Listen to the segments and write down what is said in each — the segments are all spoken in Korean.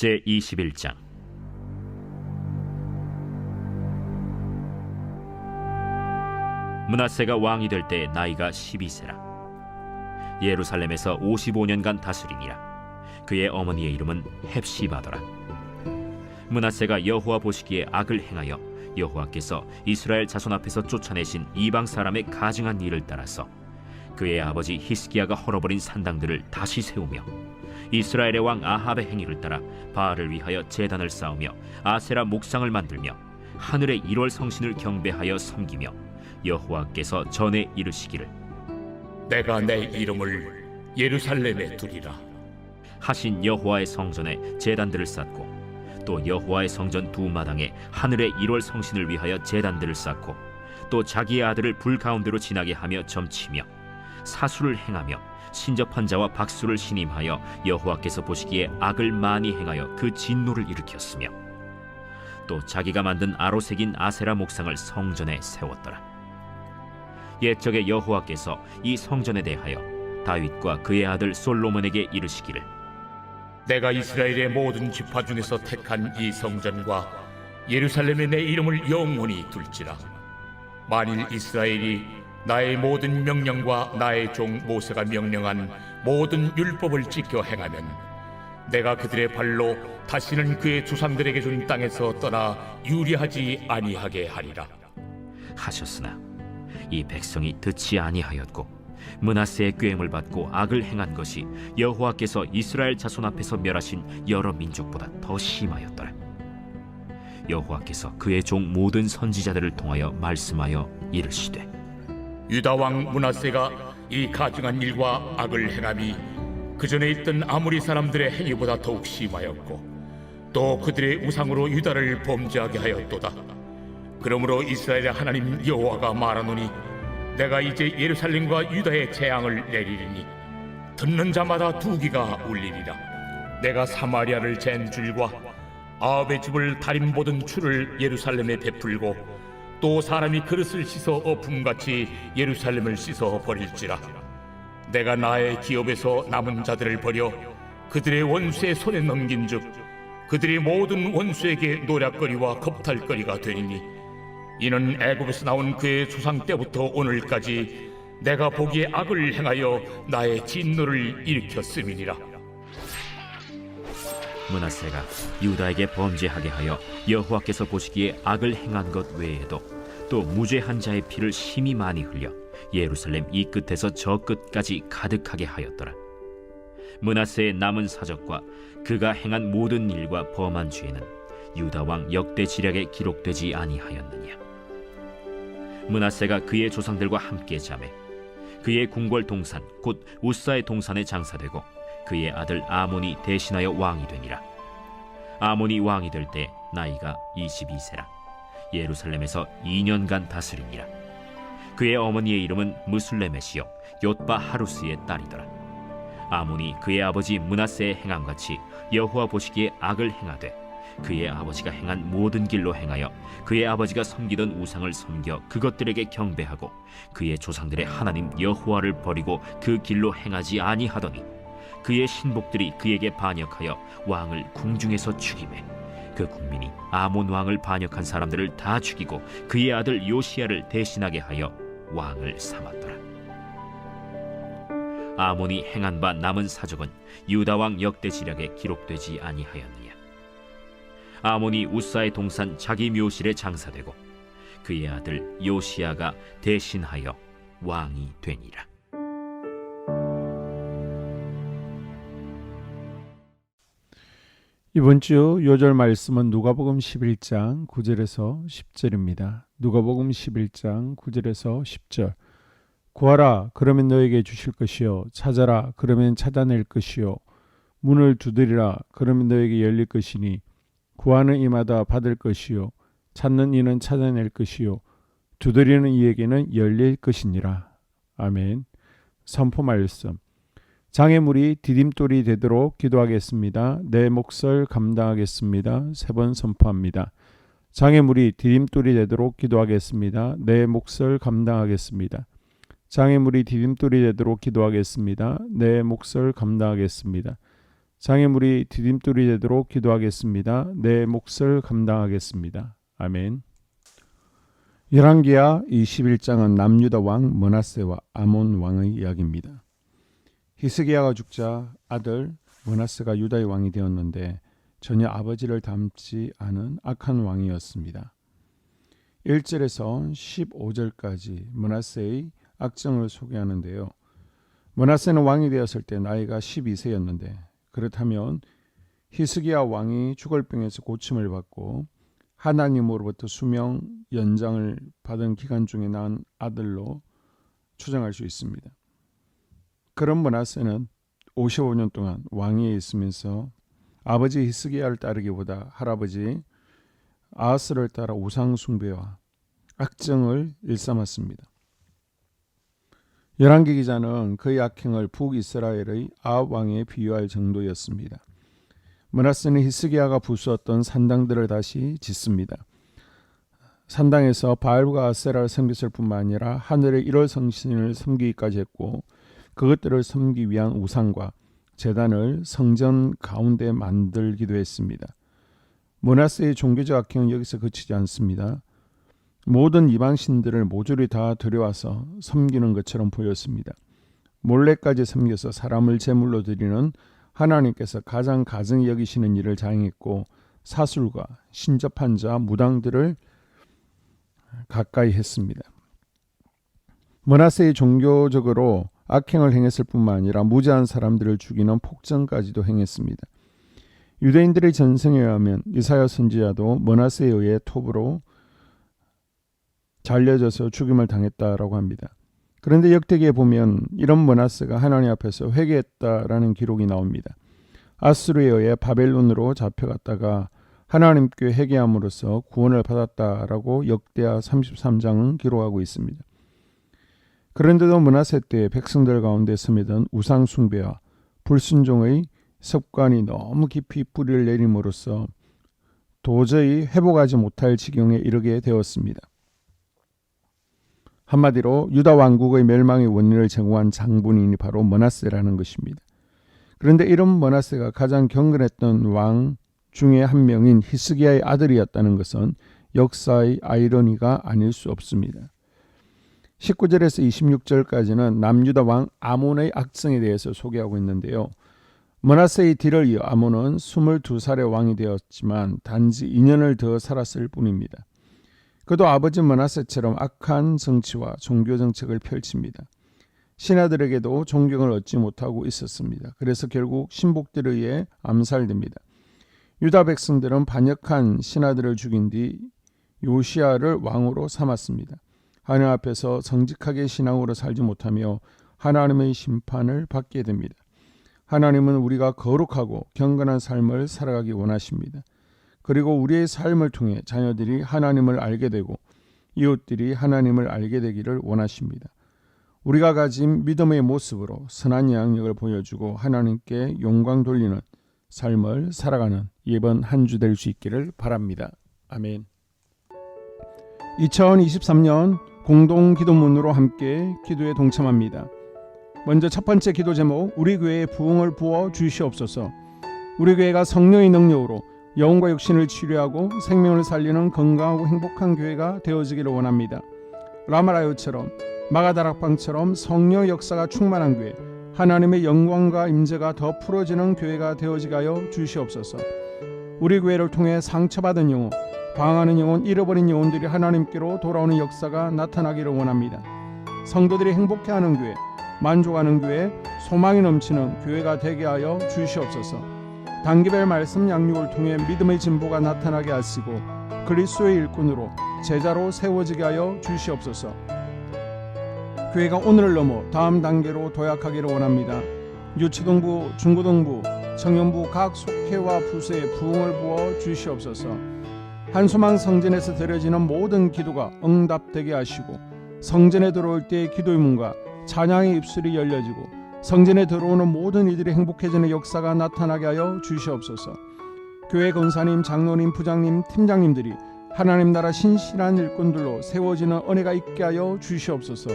제 21장. 문하세가 왕이 될 때 나이가 12세라. 예루살렘에서 55년간 다스리니라. 그의 어머니의 이름은 헵시바더라. 문하세가 여호와 보시기에 악을 행하여 여호와께서 이스라엘 자손 앞에서 쫓아내신 이방 사람의 가증한 일을 따라서 그의 아버지 히스기야가 헐어버린 산당들을 다시 세우며 이스라엘의 왕 아합의 행위를 따라 바알을 위하여 제단을 쌓으며 아세라 목상을 만들며 하늘의 일월 성신을 경배하여 섬기며 여호와께서 전에 이르시기를 내가 내 이름을 예루살렘에 두리라. 하신 여호와의 성전에 제단들을 쌓고 또 여호와의 성전 두 마당에 하늘의 일월 성신을 위하여 제단들을 쌓고 또 자기의 아들을 불 가운데로 지나게 하며 점치며 사수를 행하며 신접한 자와 박수를 신임하여 여호와께서 보시기에 악을 많이 행하여 그 진노를 일으켰으며 또 자기가 만든 아로색인 아세라 목상을 성전에 세웠더라 옛적에 여호와께서 이 성전에 대하여 다윗과 그의 아들 솔로몬에게 이르시기를 내가 이스라엘의 모든 지파 중에서 택한 이 성전과 예루살렘에 내 이름을 영원히 둘지라. 만일 이스라엘이 나의 모든 명령과 나의 종 모세가 명령한 모든 율법을 지켜 행하면 내가 그들의 발로 다시는 그의 조상들에게 준 땅에서 떠나 유리하지 아니하게 하리라. 하셨으나 이 백성이 듣지 아니하였고 문하세의 꾀임을 받고 악을 행한 것이 여호와께서 이스라엘 자손 앞에서 멸하신 여러 민족보다 더 심하였더라. 여호와께서 그의 종 모든 선지자들을 통하여 말씀하여 이르시되 유다 왕 문하세가 이 가증한 일과 악을 행함이 그 전에 있던 아무리 사람들의 행위보다 더욱 심하였고 또 그들의 우상으로 유다를 범죄하게 하였도다. 그러므로 이스라엘의 하나님 여호와가 말하노니 내가 이제 예루살렘과 유다의 재앙을 내리리니 듣는 자마다 두 귀가 울리리라. 내가 사마리아를 잰 줄과 아합의 집을 다림 보던 추를 예루살렘에 베풀고 또 사람이 그릇을 씻어 어품같이 예루살렘을 씻어 버릴지라. 내가 나의 기업에서 남은 자들을 버려 그들의 원수의 손에 넘긴즉 그들의 모든 원수에게 노략거리와 겁탈거리가 되리니. 이는 애굽에서 나온 그의 조상 때부터 오늘까지 내가 보기에 악을 행하여 나의 진노를 일으켰음이니라 문하세가 유다에게 범죄하게 하여 여호와께서 보시기에 악을 행한 것 외에도 또 무죄한 자의 피를 심히 많이 흘려 예루살렘 이 끝에서 저 끝까지 가득하게 하였더라. 문하세의 남은 사적과 그가 행한 모든 일과 범한 죄는 유다 왕 역대 지략에 기록되지 아니하였느냐. 문하세가 그의 조상들과 함께 자매 그의 궁궐 동산 곧 우사의 동산에 장사되고 그의 아들 아몬이 대신하여 왕이 되니라. 아몬이 왕이 될 때 나이가 22세라. 예루살렘에서 2년간 다스리니라. 그의 어머니의 이름은 무술레메시요 옅바 하루스의 딸이더라. 아몬이 그의 아버지 문하세의 행함같이 여호와 보시기에 악을 행하되 그의 아버지가 행한 모든 길로 행하여 그의 아버지가 섬기던 우상을 섬겨 그것들에게 경배하고 그의 조상들의 하나님 여호와를 버리고 그 길로 행하지 아니하더니 그의 신복들이 그에게 반역하여 왕을 궁중에서 죽이매 그 국민이 아몬 왕을 반역한 사람들을 다 죽이고 그의 아들 요시야를 대신하게 하여 왕을 삼았더라. 아몬이 행한 바 남은 사적은 유다 왕 역대 지략에 기록되지 아니하였느냐. 아몬이 우사의 동산 자기 묘실에 장사되고 그의 아들 요시야가 대신하여 왕이 되니라. 이번 주 요절 말씀은 누가복음 11장 9절에서 10절입니다. 누가복음 11장 9절에서 10절. 구하라 그러면 너에게 주실 것이요 찾아라 그러면 찾아낼 것이요 문을 두드리라 그러면 너에게 열릴 것이니 구하는 이마다 받을 것이요 찾는 이는 찾아낼 것이요 두드리는 이에게는 열릴 것이니라. 아멘. 선포 말씀. 장애물이 디딤돌이 되도록 기도하겠습니다. 내 몫을 감당하겠습니다. 세 번 선포합니다. 장애물이 디딤돌이 되도록 기도하겠습니다. 내 몫을 감당하겠습니다. 장애물이 디딤돌이 되도록 기도하겠습니다. 내 몫을 감당하겠습니다. 장애물이 디딤돌이 되도록 기도하겠습니다. 내 몫을 감당하겠습니다. 아멘. 열왕기야 21장은 남유다 왕 머나세와 아몬 왕의 이야기입니다. 히스기야가 죽자 아들 머나세가 유다의 왕이 되었는데 전혀 아버지를 닮지 않은 악한 왕이었습니다. 1절에서 15절까지 머나세의 악정을 소개하는데요. 머나세는 왕이 되었을 때 나이가 12세였는데 그렇다면 히스기야 왕이 죽을 병에서 고침을 받고 하나님으로부터 수명 연장을 받은 기간 중에 낳은 아들로 추정할 수 있습니다. 그런 머나세는 55년 동안 왕위에 있으면서 아버지 히스기야를 따르기보다 할아버지 아하스를 따라 우상 숭배와 악정을 일삼았습니다. 열왕기 기자는 그의 악행을 북이스라엘의 아합 왕에 비유할 정도였습니다. 머나스는 히스기야가 부수었던 산당들을 다시 짓습니다. 산당에서 바알과 아세라를 섬겼을 뿐만 아니라 하늘의 일월 성신을 섬기기까지 했고 그것들을 섬기 위한 우상과 재단을 성전 가운데 만들기도 했습니다. 모나스의 종교적 악행은 여기서 그치지 않습니다. 모든 이방 신들을 모조리 다 들여와서 섬기는 것처럼 보였습니다. 몰래까지 섬겨서 사람을 제물로 드리는 하나님께서 가장 가증히 여기시는 일을 자행했고 사술과 신접한 자 무당들을 가까이 했습니다. 머나세의 종교적으로 악행을 행했을 뿐만 아니라 무지한 사람들을 죽이는 폭정까지도 행했습니다. 유대인들의 전승에 의하면 이사야 선지자도 머나세에 의해 톱으로 잘려져서 죽임을 당했다라고 합니다. 그런데 역대기에 보면 이런 머나스가 하나님 앞에서 회개했다라는 기록이 나옵니다. 아수르에 의해 바벨론으로 잡혀갔다가 하나님께 회개함으로써 구원을 받았다라고 역대하 33장은 기록하고 있습니다. 그런데도 문하세 때 백성들 가운데 스며든 우상 숭배와 불순종의 습관이 너무 깊이 뿌리를 내림으로써 도저히 회복하지 못할 지경에 이르게 되었습니다. 한마디로 유다 왕국의 멸망의 원인을 제공한 장본인이 바로 머나세라는 것입니다. 그런데 이런 머나세가 가장 경건했던 왕 중에 한 명인 히스기야의 아들이었다는 것은 역사의 아이러니가 아닐 수 없습니다. 19절에서 26절까지는 남유다 왕 아몬의 악성에 대해서 소개하고 있는데요. 머나세의 뒤를 이어 아몬은 22살의 왕이 되었지만 단지 2년을 더 살았을 뿐입니다. 그도 아버지 머나세처럼 악한 정치와 종교 정책을 펼칩니다. 신하들에게도 존경을 얻지 못하고 있었습니다. 그래서 결국 신복들에 의해 암살됩니다. 유다 백성들은 반역한 신하들을 죽인 뒤 요시아를 왕으로 삼았습니다. 하나님 앞에서 정직하게 신앙으로 살지 못하며 하나님의 심판을 받게 됩니다. 하나님은 우리가 거룩하고 경건한 삶을 살아가기 원하십니다. 그리고 우리의 삶을 통해 자녀들이 하나님을 알게 되고 이웃들이 하나님을 알게 되기를 원하십니다. 우리가 가진 믿음의 모습으로 선한 양력을 보여주고 하나님께 영광 돌리는 삶을 살아가는 이번 한 주 될 수 있기를 바랍니다. 아멘. 2023년 공동 기도문으로 함께 기도에 동참합니다. 먼저 첫 번째 기도 제목 우리 교회에 부흥을 부어 주시옵소서. 우리 교회가 성령의 능력으로 영혼과 육신을 치료하고 생명을 살리는 건강하고 행복한 교회가 되어지기를 원합니다. 라마라요처럼 마가다락방처럼 성령 역사가 충만한 교회, 하나님의 영광과 임재가 더 풀어지는 교회가 되어지게 하여 주시옵소서. 우리 교회를 통해 상처받은 영혼, 방황하는 영혼, 잃어버린 영혼들이 하나님께로 돌아오는 역사가 나타나기를 원합니다. 성도들이 행복해하는 교회, 만족하는 교회, 소망이 넘치는 교회가 되게 하여 주시옵소서. 단기별 말씀 양육을 통해 믿음의 진보가 나타나게 하시고 그리스도의 일꾼으로 제자로 세워지게 하여 주시옵소서. 교회가 오늘을 넘어 다음 단계로 도약하기를 원합니다. 유치동부, 중고등부, 청년부 각 속회와 부서에 부흥을 부어 주시옵소서. 한소망 성전에서 드려지는 모든 기도가 응답되게 하시고 성전에 들어올 때의 기도의 문과 찬양의 입술이 열려지고 성전에 들어오는 모든 이들이 행복해지는 역사가 나타나게 하여 주시옵소서. 교회 권사님, 장로님, 부장님, 팀장님들이 하나님 나라 신실한 일꾼들로 세워지는 은혜가 있게 하여 주시옵소서.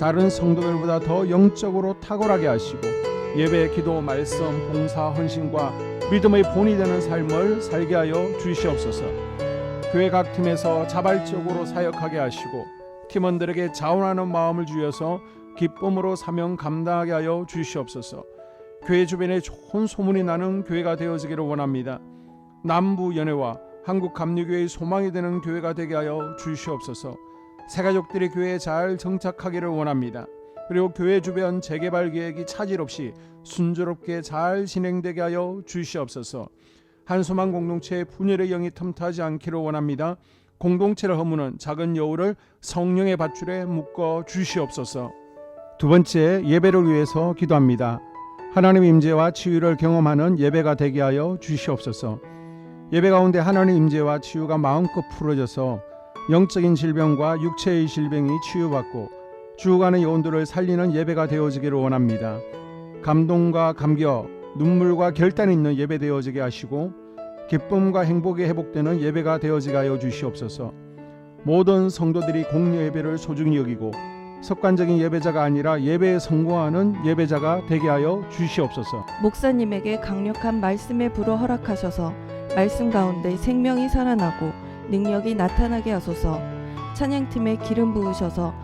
다른 성도들보다 더 영적으로 탁월하게 하시고 예배, 기도, 말씀, 봉사, 헌신과 믿음의 본이 되는 삶을 살게 하여 주시옵소서. 교회 각 팀에서 자발적으로 사역하게 하시고 팀원들에게 자원하는 마음을 주셔서 기쁨으로 사명 감당하게 하여 주시옵소서. 교회 주변에 좋은 소문이 나는 교회가 되어지기를 원합니다. 남부 연회와 한국 감리교회의 소망이 되는 교회가 되게 하여 주시옵소서. 새 가족들이 교회에 잘 정착하기를 원합니다. 그리고 교회 주변 재개발 계획이 차질 없이 순조롭게 잘 진행되게 하여 주시옵소서. 한소만 공동체의 분열의 영이 틈타지 않기를 원합니다. 공동체를 허무는 작은 여우를 성령의 밧줄에 묶어 주시옵소서. 두 번째 예배를 위해서 기도합니다. 하나님 임재와 치유를 경험하는 예배가 되게 하여 주시옵소서. 예배 가운데 하나님 임재와 치유가 마음껏 풀어져서 영적인 질병과 육체의 질병이 치유받고 주간의 영혼들을 살리는 예배가 되어지기를 원합니다. 감동과 감격, 눈물과 결단이 있는 예배 되어지게 하시고 기쁨과 행복이 회복되는 예배가 되어지게 하여 주시옵소서. 모든 성도들이 공여 예배를 소중히 여기고 습관적인 예배자가 아니라 예배에 성공하는 예배자가 되게 하여 주시옵소서. 목사님에게 강력한 말씀의 불을 허락하셔서 말씀 가운데 생명이 살아나고 능력이 나타나게 하소서. 찬양팀에 기름 부으셔서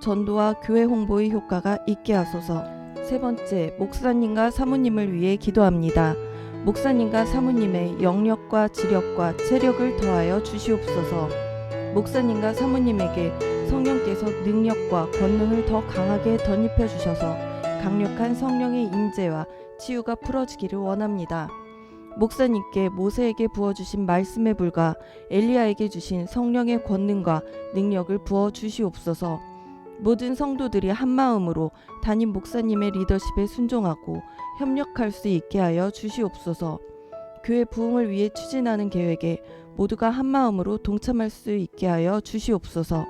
전도와 교회 홍보의 효과가 있게 하소서. 세 번째, 목사님과 사모님을 위해 기도합니다. 목사님과 사모님의 영력과 지력과 체력을 더하여 주시옵소서. 목사님과 사모님에게 성령께서 능력과 권능을 더 강하게 덧입혀 주셔서 강력한 성령의 임재와 치유가 풀어지기를 원합니다. 목사님께 모세에게 부어주신 말씀의 불과 엘리야에게 주신 성령의 권능과 능력을 부어 주시옵소서. 모든 성도들이 한 마음으로 담임 목사님의 리더십에 순종하고 협력할 수 있게 하여 주시옵소서. 교회 부흥을 위해 추진하는 계획에 모두가 한 마음으로 동참할 수 있게 하여 주시옵소서.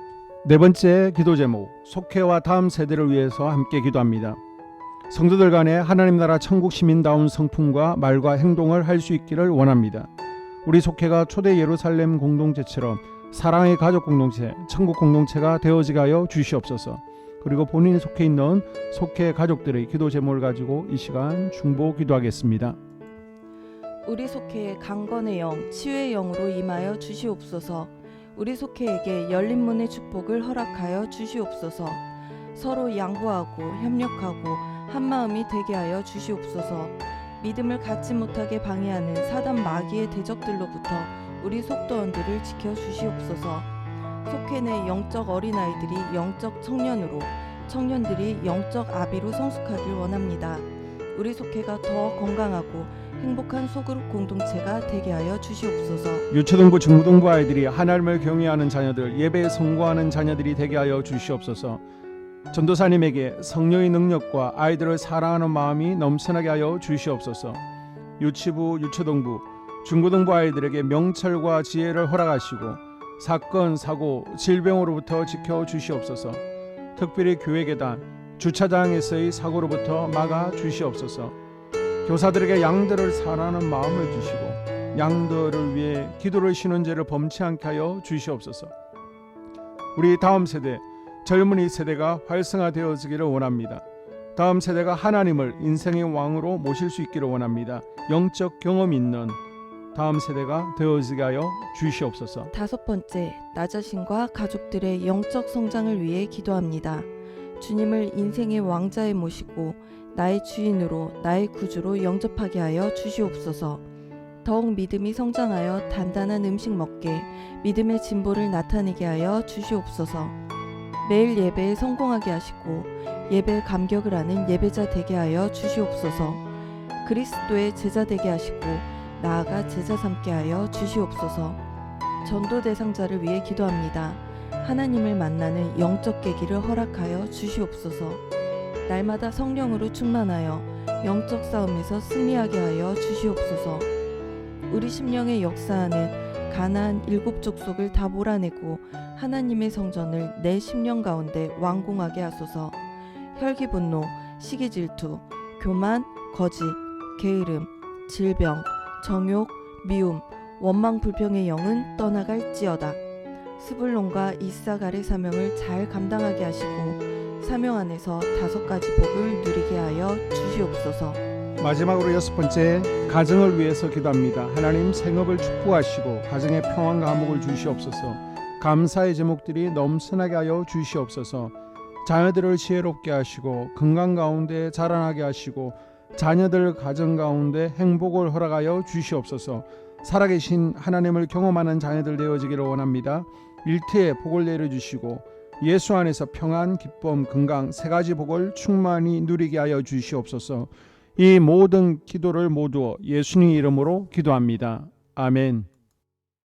네 번째 기도 제목 속회와 다음 세대를 위해서 함께 기도합니다. 성도들 간에 하나님 나라 천국 시민다운 성품과 말과 행동을 할 수 있기를 원합니다. 우리 속회가 초대 예루살렘 공동체처럼 사랑의 가족 공동체, 천국 공동체가 되어지게 하여 주시옵소서. 그리고 본인이 속해 있는 속회 가족들의 기도 제목을 가지고 이 시간 중보 기도하겠습니다. 우리 속회에 강건의 영, 치유의 영으로 임하여 주시옵소서. 우리 속회에게 열린 문의 축복을 허락하여 주시옵소서. 서로 양보하고 협력하고 한 마음이 되게 하여 주시옵소서. 믿음을 갖지 못하게 방해하는 사단 마귀의 대적들로부터 우리 속도원들을 지켜 주시옵소서. 속회 내 영적 어린아이들이 영적 청년으로, 청년들이 영적 아비로 성숙하길 원합니다. 우리 속회가 더 건강하고 행복한 소그룹 공동체가 되게 하여 주시옵소서. 유초등부 중고등부 아이들이 하나님을 경외하는 자녀들 예배에 성공하는 자녀들이 되게 하여 주시옵소서. 전도사님에게 성령의 능력과 아이들을 사랑하는 마음이 넘쳐나게 하여 주시옵소서. 유치부, 유초등부, 중고등부 아이들에게 명철과 지혜를 허락하시고 사건, 사고, 질병으로부터 지켜 주시옵소서. 특별히 교회 계단, 주차장에서의 사고로부터 막아 주시옵소서. 교사들에게 양들을 사랑하는 마음을 주시고 양들을 위해 기도를 쉬는 죄를 범치 않게 하여 주시옵소서. 우리 다음 세대 젊은이 세대가 활성화되어지기를 원합니다. 다음 세대가 하나님을 인생의 왕으로 모실 수 있기를 원합니다. 영적 경험이 있는 다음 세대가 되어지게 하여 주시옵소서. 다섯 번째, 나 자신과 가족들의 영적 성장을 위해 기도합니다. 주님을 인생의 왕자에 모시고 나의 주인으로 나의 구주로 영접하게 하여 주시옵소서. 더욱 믿음이 성장하여 단단한 음식 먹게 믿음의 진보를 나타내게 하여 주시옵소서. 매일 예배에 성공하게 하시고 예배에 감격을 하는 예배자 되게 하여 주시옵소서. 그리스도의 제자 되게 하시고 나아가 제자 삼게 하여 주시옵소서. 전도 대상자를 위해 기도합니다. 하나님을 만나는 영적 계기를 허락하여 주시옵소서. 날마다 성령으로 충만하여 영적 싸움에서 승리하게 하여 주시옵소서. 우리 심령의 역사하는 가나안 일곱 족속을 다 몰아내고 하나님의 성전을 내 심령 가운데 완공하게 하소서. 혈기 분노, 시기 질투, 교만, 거짓, 게으름, 질병, 정욕, 미움, 원망 불평의 영은 떠나갈지어다. 스불론과 이사갈의 사명을 잘 감당하게 하시고 사명 안에서 다섯 가지 복을 누리게 하여 주시옵소서. 마지막으로 여섯 번째 가정을 위해서 기도합니다. 하나님 생업을 축복하시고 가정에 평안과 화목을 주시옵소서. 감사의 제목들이 넘쳐나게 하여 주시옵소서. 자녀들을 지혜롭게 하시고 건강 가운데 자라나게 하시고 자녀들 가정 가운데 행복을 허락하여 주시옵소서. 살아계신 하나님을 경험하는 자녀들 되어지기를 원합니다. 일태에 복을 내려 주시고 예수 안에서 평안, 기쁨, 건강 세 가지 복을 충만히 누리게 하여 주시옵소서. 이 모든 기도를 모두 예수님 이름으로 기도합니다. 아멘.